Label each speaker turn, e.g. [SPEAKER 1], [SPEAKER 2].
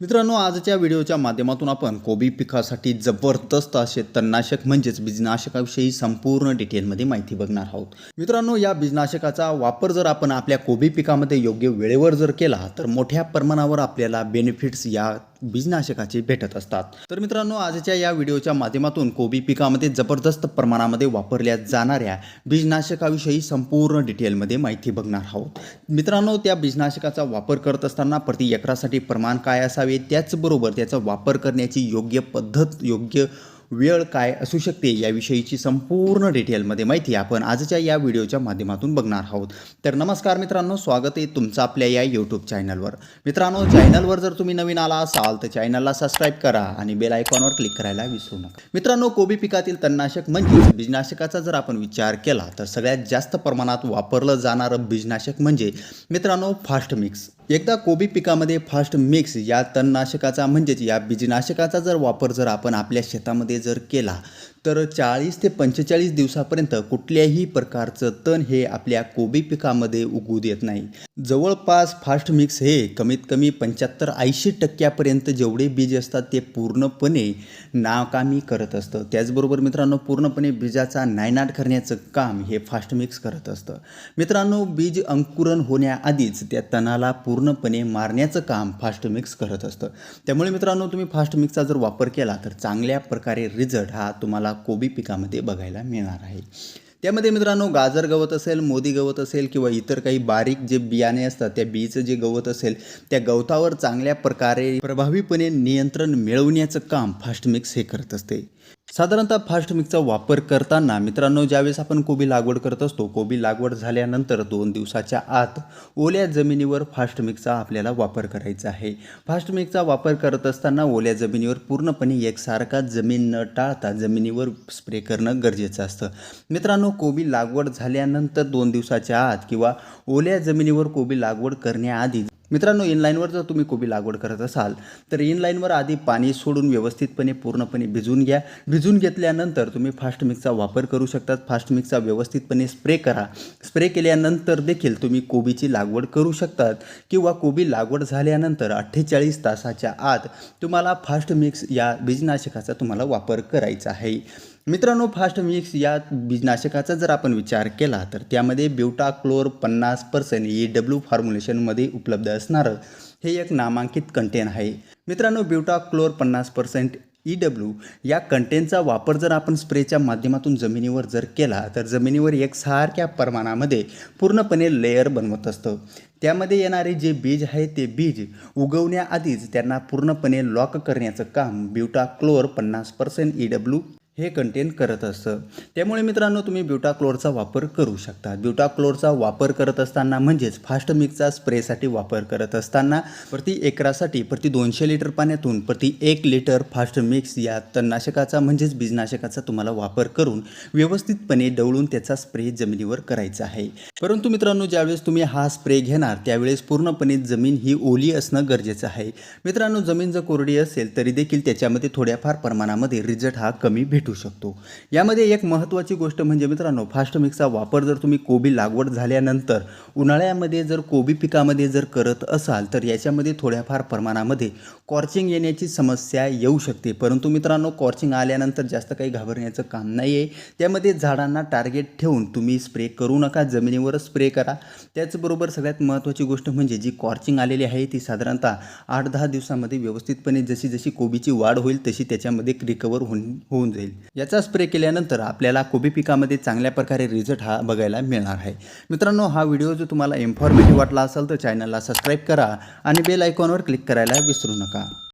[SPEAKER 1] मित्रांनो आजच्या व्हिडिओच्या माध्यमातून आपण कोबी पिकासाठी जबरदस्त असे तणनाशक म्हणजेच बीजनाशकाविषयी संपूर्ण डिटेलमध्ये माहिती बघणार आहोत. मित्रांनो या बीजनाशकाचा वापर जर आपण आपल्या कोबी पिकामध्ये योग्य वेळेवर जर केला तर मोठ्या प्रमाणावर आपल्याला बेनिफिट्स या बीजनाशकाचे भेटत असतात. तर मित्रांनो आजच्या या व्हिडिओच्या माध्यमातून कोबी पिकामध्ये जबरदस्त प्रमाणामध्ये वापरल्या जाणाऱ्या बीजनाशकाविषयी संपूर्ण डिटेलमध्ये माहिती बघणार आहोत. मित्रांनो त्या बीजनाशकाचा वापर करत असताना प्रति एकरासाठी प्रमाण काय असावे? त्याचबरोबर त्याचा वापर करण्याची योग्य पद्धत योग्य वेळ काय असू शकते याविषयीची संपूर्ण डिटेलमध्ये माहिती आपण आजच्या या व्हिडिओच्या माध्यमातून बघणार आहोत. तर नमस्कार मित्रांनो स्वागत आहे तुमचं आपल्या या यूट्यूब चॅनलवर मित्रांनो चॅनलवर जर तुम्ही नवीन आला असाल तर चॅनलला सबस्क्राईब करा आणि बेल आयकॉनवर क्लिक करायला विसरू नका. मित्रांनो कोबी पिकातील तणनाशक म्हणजेच बीजनाशकाचा जर आपण विचार केला तर सगळ्यात जास्त प्रमाणात वापरलं जाणारं बीजनाशक म्हणजे मित्रांनो फास्ट मिक्स. एकदा कोबी पिकामध्ये फास्ट मिक्स या तणनाशकाचा म्हणजेच या बीजनाशकाचा जर वापर जर आपण आपल्या शेतामध्ये जर केला तर चाळीस ते पंचेचाळीस दिवसापर्यंत कुठल्याही प्रकारचं तण हे आपल्या कोबी पिकामध्ये उगू देत नाही. जवळपास फास्ट मिक्स हे कमीत कमी पंच्याहत्तर ऐंशी टक्क्यापर्यंत जेवढे बीज असतात ते पूर्णपणे नाकामी करत असतं. त्याचबरोबर मित्रांनो पूर्णपणे बीजाचा नायनाट करण्याचं काम हे फास्ट मिक्स करत असतं. मित्रांनो बीज अंकुरण होण्याआधीच त्या तणाला पूर्णपणे मारण्याचं काम फास्ट मिक्स करत असतं. त्यामुळे मित्रांनो तुम्ही फास्ट मिक्सचा जर वापर केला तर चांगल्या प्रकारे रिझल्ट हा तुम्हाला कोबी पिकामध्ये बघायला मिळणार आहे. त्यामध्ये मित्रांनो गाजर गवत असेल मोदी गवत असेल किंवा इतर काही बारीक जे बियाणे असतात त्या बीचं जे गवत असेल त्या गवतावर चांगल्या प्रकारे प्रभावीपणे नियंत्रण मिळवण्याचं काम फास्ट मिक्स हे करत असते. साधारणतः फास्ट मिक्सचा वापर करताना मित्रांनो ज्यावेळेस आपण कोबी लागवड करत असतो कोबी लागवड झाल्यानंतर दोन दिवसाच्या आत ओल्या जमिनीवर फास्ट मिक्सचा आपल्याला वापर करायचा आहे. फास्ट मिक्सचा वापर करत असताना ओल्या जमिनीवर पूर्णपणे एकसारखा जमीन न टाळता जमिनीवर स्प्रे करणं गरजेचं असतं. मित्रांनो कोबी लागवड झाल्यानंतर दोन दिवसाच्या आत किंवा ओल्या जमिनीवर कोबी लागवड करण्याआधी मित्रांनो इनलाईनवर जर तुम्ही कोबी लागवड करत असाल तर इनलाईनवर आधी पाणी सोडून व्यवस्थितपणे पूर्णपणे भिजून घ्या. भिजून घेतल्यानंतर तुम्ही फास्ट मिक्सचा वापर करू शकतात. फास्ट मिक्सचा व्यवस्थितपणे स्प्रे करा. स्प्रे केल्यानंतर देखील तुम्ही कोबीची लागवड करू शकतात. किंवा कोबी लागवड झाल्यानंतर अठ्ठेचाळीस तासाच्या आत तुम्हाला फास्ट मिक्स या बीजनाशकाचा तुम्हाला वापर करायचा आहे. मित्रांनो फास्ट मिक्स या बीजनाशकाचा जर आपण विचार केला तर त्यामध्ये ब्युटा क्लोर पन्नास पर्सेंट ई डब्ल्यू फॉर्म्युलेशनमध्ये उपलब्ध असणारं हे एक नामांकित कंटेन आहे. मित्रांनो ब्युटा क्लोर पन्नास पर्सेंट ई डब्ल्यू या कंटेनचा वापर जर आपण स्प्रेच्या माध्यमातून जमिनीवर जर केला तर जमिनीवर एकसारख्या प्रमाणामध्ये पूर्णपणे लेयर बनवत असतं. त्यामध्ये येणारे जे बीज आहे ते बीज उगवण्याआधीच त्यांना पूर्णपणे लॉक करण्याचं काम ब्युटा क्लोर पन्नास पर्सेंट ई डब्ल्यू हे कंटेन करत असतं. त्यामुळे मित्रांनो तुम्ही ब्युटाक्लोरचा वापर करू शकता. ब्युटाक्लोरचा वापर करत असताना म्हणजेच फास्ट मिक्सचा स्प्रेसाठी वापर करत असताना प्रति एकरासाठी प्रति दोनशे लिटर पाण्यातून प्रति एक लिटर फास्ट मिक्स या तणनाशकाचा म्हणजेच बीजनाशकाचा तुम्हाला वापर करून व्यवस्थितपणे डवळून त्याचा स्प्रे जमिनीवर करायचा आहे. परंतु मित्रांनो ज्यावेळेस तुम्ही हा स्प्रे घेणार त्यावेळेस पूर्णपणे जमीन ही ओली असणं गरजेचं आहे. मित्रांनो जमीन जर कोरडी असेल तरी देखील त्याच्यामध्ये थोड्याफार प्रमाणामध्ये रिझल्ट हा कमी भेटतो भेटू शकतो. यामध्ये एक महत्त्वाची गोष्ट म्हणजे मित्रांनो फास्ट मिक्सचा वापर जर तुम्ही कोबी लागवड झाल्यानंतर उन्हाळ्यामध्ये जर कोबी पिकामध्ये जर करत असाल तर याच्यामध्ये थोड्याफार प्रमाणामध्ये कॉर्चिंग येण्याची समस्या येऊ शकते. परंतु मित्रांनो कॉर्चिंग आल्यानंतर जास्त काही घाबरण्याचं काम नाही आहे त्यामध्ये झाडांना टार्गेट ठेवून तुम्ही स्प्रे करू नका जमिनीवरच स्प्रे करा. त्याचबरोबर सगळ्यात महत्त्वाची गोष्ट म्हणजे जी कॉर्चिंग आलेली आहे ती साधारणतः आठ दहा दिवसामध्ये व्यवस्थितपणे जशी जशी कोबीची वाढ होईल तशी त्याच्यामध्ये रिकवर होऊन होऊन जाईल. याचा स्प्रे केल्यानंतर आपल्याला कोबी पिकामध्ये चांगल्या प्रकारे रिझल्ट हा बघायला मिळणार आहे. मित्रांनो हा व्हिडिओ जर तुम्हाला इन्फॉर्मेटिव्ह वाटला असेल तर चॅनलला सबस्क्राईब करा आणि बेल आयकॉनवर क्लिक करायला विसरू नका.